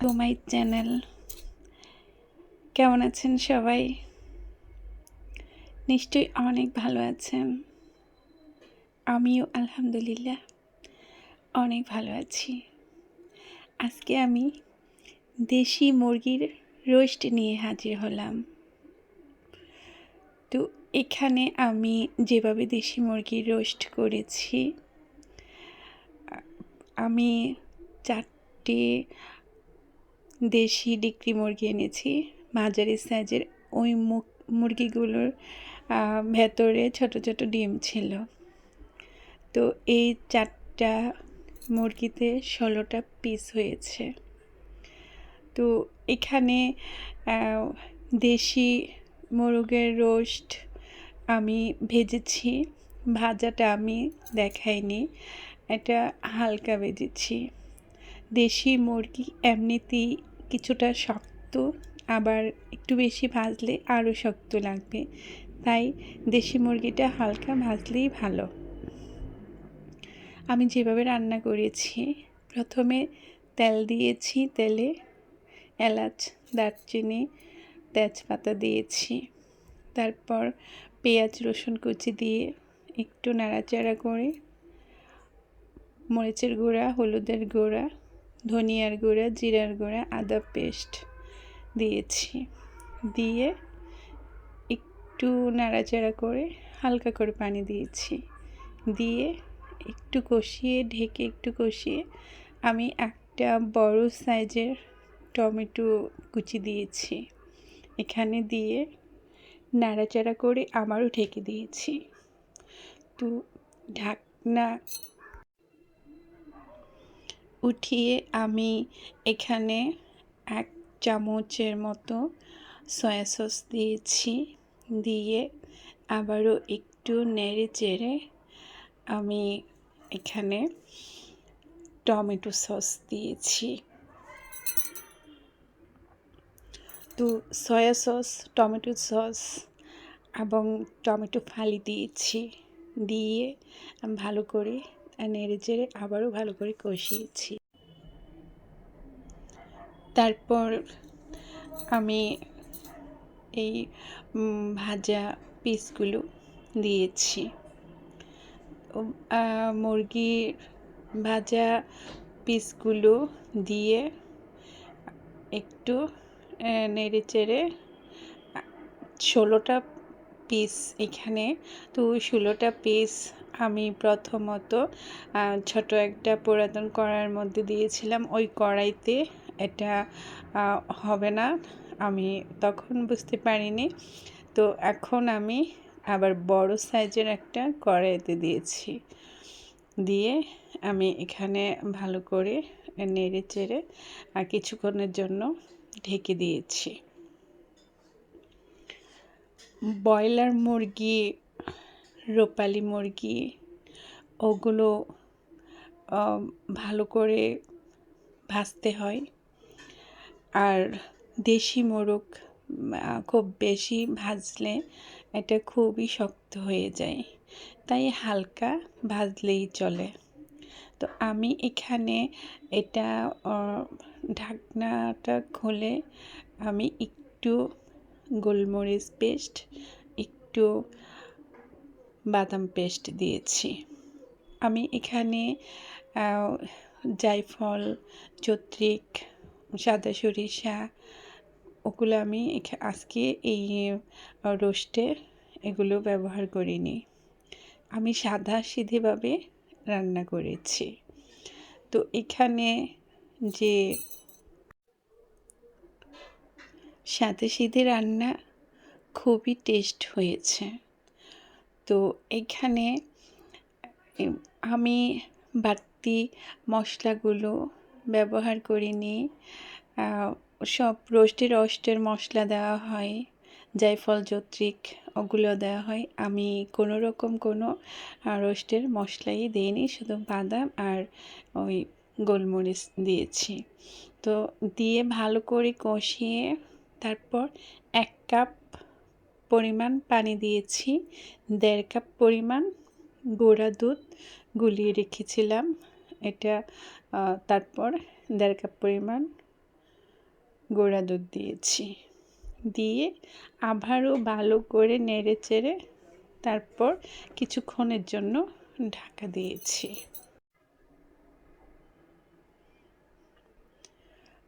To my channel কেমন আছেন সবাই? নিশ্চয়ই অনেক ভালো আছেন। আমিও আলহামদুলিল্লাহ অনেক ভালো আছি। আজকে আমি দেশি মুরগির রোস্ট নিয়ে হাজির হলাম। তো এখানে আমি যেভাবে দেশি মুরগির রোস্ট করেছি আমি চারটে দেশি ডিক্রি মুরগি এনেছি। মাঝারি সাইজের ওই মুরগিগুলোর ভেতরে ছোট ছোট ডিম ছিল। তো এই চারটা মুরগিতে ষোলোটা পিস হয়েছে। তো এখানে দেশি মোরগের রোস্ট আমি ভেজেছি। ভাজাটা আমি দেখাইনি। এটা হালকা ভেজেছি। দেশি মুরগি এমনিতেই কিছুটা শক্ত, আবার একটু বেশি ভাজলে আরও শক্ত লাগবে। তাই দেশি মুরগিটা হালকা ভাজলেই ভালো। আমি যেভাবে রান্না করেছি, প্রথমে তেল দিয়েছি তেলে, এলাচ, দারচিনি, তেজপাতা দিয়েছি। তারপর পেঁয়াজ, রসুন কুচি দিয়ে একটু নাড়াচাড়া করে, মরিচের গুঁড়া, হলুদের গুঁড়া ধনিয়ার গুঁড়া, জিরার গুঁড়া, আদা পেস্ট দিয়েছি। দিয়ে একটু নাড়াচাড়া করে হালকা করে পানি দিয়েছি। দিয়ে একটু কষিয়ে, ঢেকে একটু কষিয়ে আমি একটা বড় সাইজের টমেটো কুচি দিয়েছি। এখানে দিয়ে নাড়াচাড়া করে আমারও ঢেকে দিয়েছি। তো ঢাকনা উঠিয়ে আমি এখানে এক চামচের মতো সয়া সস দিয়েছি। দিয়ে আবারও একটু নেড়ে চেড়ে আমি এখানে টমেটো সস দিয়েছি। তো সয়া সস, টমেটো সস এবং টমেটো ফালি দিয়েছি। দিয়ে ভালো করে নেড়ে চেড়ে আবারও ভালো করে কষিয়েছি। তারপর আমি এই ভাজা পিসগুলো দিয়েছি। মুরগির ভাজা পিসগুলো দিয়ে একটু নেড়ে চেড়ে ষোলোটা পিস এখানে। তো ষোলোটা পিস আমি প্রথমত ছোট একটা পুরাতন কড়াইয়ের মধ্যে দিয়েছিলাম। ওই কড়াইতে এটা হবে না, আমি তখন বুঝতে পারিনি। তো এখন আমি আবার বড় সাইজের একটা কড়াইতে দিয়েছি। দিয়ে আমি এখানে ভালো করে নেড়ে চেড়ে কিছুক্ষণের জন্য ঢেকে দিয়েছি। ব্রয়লার মুরগি রূপালি মুরগি, ওগুলো ভালো করে ভাজতে হয়। আর দেশি মোরগ খুব বেশি ভাজলে এটা খুবই শক্ত হয়ে যায়, তাই হালকা ভাজলেই চলে। তো আমি এখানে এটা ঢাকনাটা খুলে আমি একটু গোলমরিচ পেস্ট, একটু বাদাম পেস্ট দিয়েছি। আমি এখানে জায়ফল চত্রিক সাদা সরিষা, ওগুলো আমি আজকে এই রোস্টে এগুলো ব্যবহার করিনি। আমি সাদা সিধেভাবে রান্না করেছি। তো এখানে যে সাথে সিধে রান্না খুবই টেস্ট হয়েছে। তো এখানে আমি বাড়তি মশলাগুলো ব্যবহার করিনি সব রোস্টের রোস্টের মশলা দেওয়া হয়, জায়ফল, যত্রিক ওগুলো দেওয়া হয়। আমি কোনো রকম কোনো রোস্টের মশলাই দিইনি, শুধু বাদাম আর ওই গোলমরিচ দিয়েছি। তো দিয়ে ভালো করে কষিয়ে তারপর এক কাপ পরিমাণ পানি দিয়েছি, দেড় কাপ পরিমাণ গোড়া দুধ গুলিয়ে রেখেছিলাম। এটা তারপর দেড় কাপ পরিমাণ গোড়া দুধ দিয়েছি। দিয়ে আবারও ভালো করে নেড়ে চেড়ে তারপর কিছুক্ষণের জন্য ঢাকা দিয়েছি।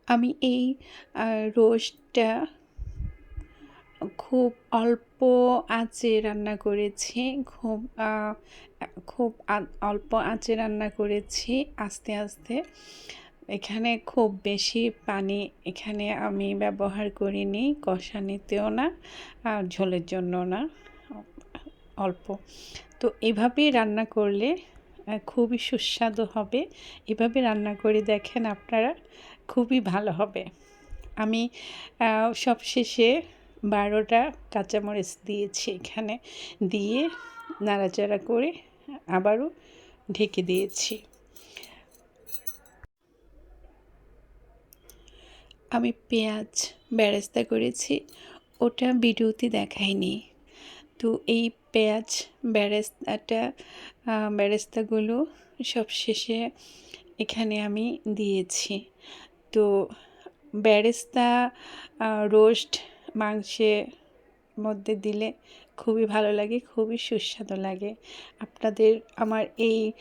আমি এই রোস্টটা খুব অল্প আঁচে রান্না করেছি, খুব খুব অল্প আঁচে রান্না করেছি আস্তে আস্তে। এখানে খুব বেশি পানি এখানে আমি ব্যবহার করিনি, কষানিতেও না, আর ঝোলের জন্য না, অল্প। তো এভাবেই রান্না করলে খুবই সুস্বাদু হবে। এভাবে রান্না করে দেখেন আপনারা, খুবই ভালো হবে। আমি সবশেষে বারোটা কাঁচামরিচ দিয়েছি এখানে, দিয়ে নাড়াচাড়া করে আবারও ঢেকে দিয়েছি। আমি পেঁয়াজ বেরেস্তা করেছি, ওটা ভিডিওতে দেখাইনি। তো এই পেঁয়াজ ব্যারেস্তাটা বেরেস্তাগুলো সব শেষে এখানে আমি দিয়েছি। তো ব্যারেস্তা রোস্ট মাংসের মধ্যে দিলে খুবই ভালো লাগে, খুবই সুস্বাদু লাগে। আপনাদের আমার এই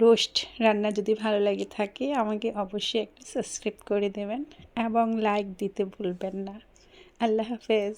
রোস্ট রান্না যদি ভালো লাগে থাকে, আমাকে অবশ্যই একটু সাবস্ক্রাইব করে দেবেন এবং লাইক দিতে ভুলবেন না। আল্লাহ হাফেজ।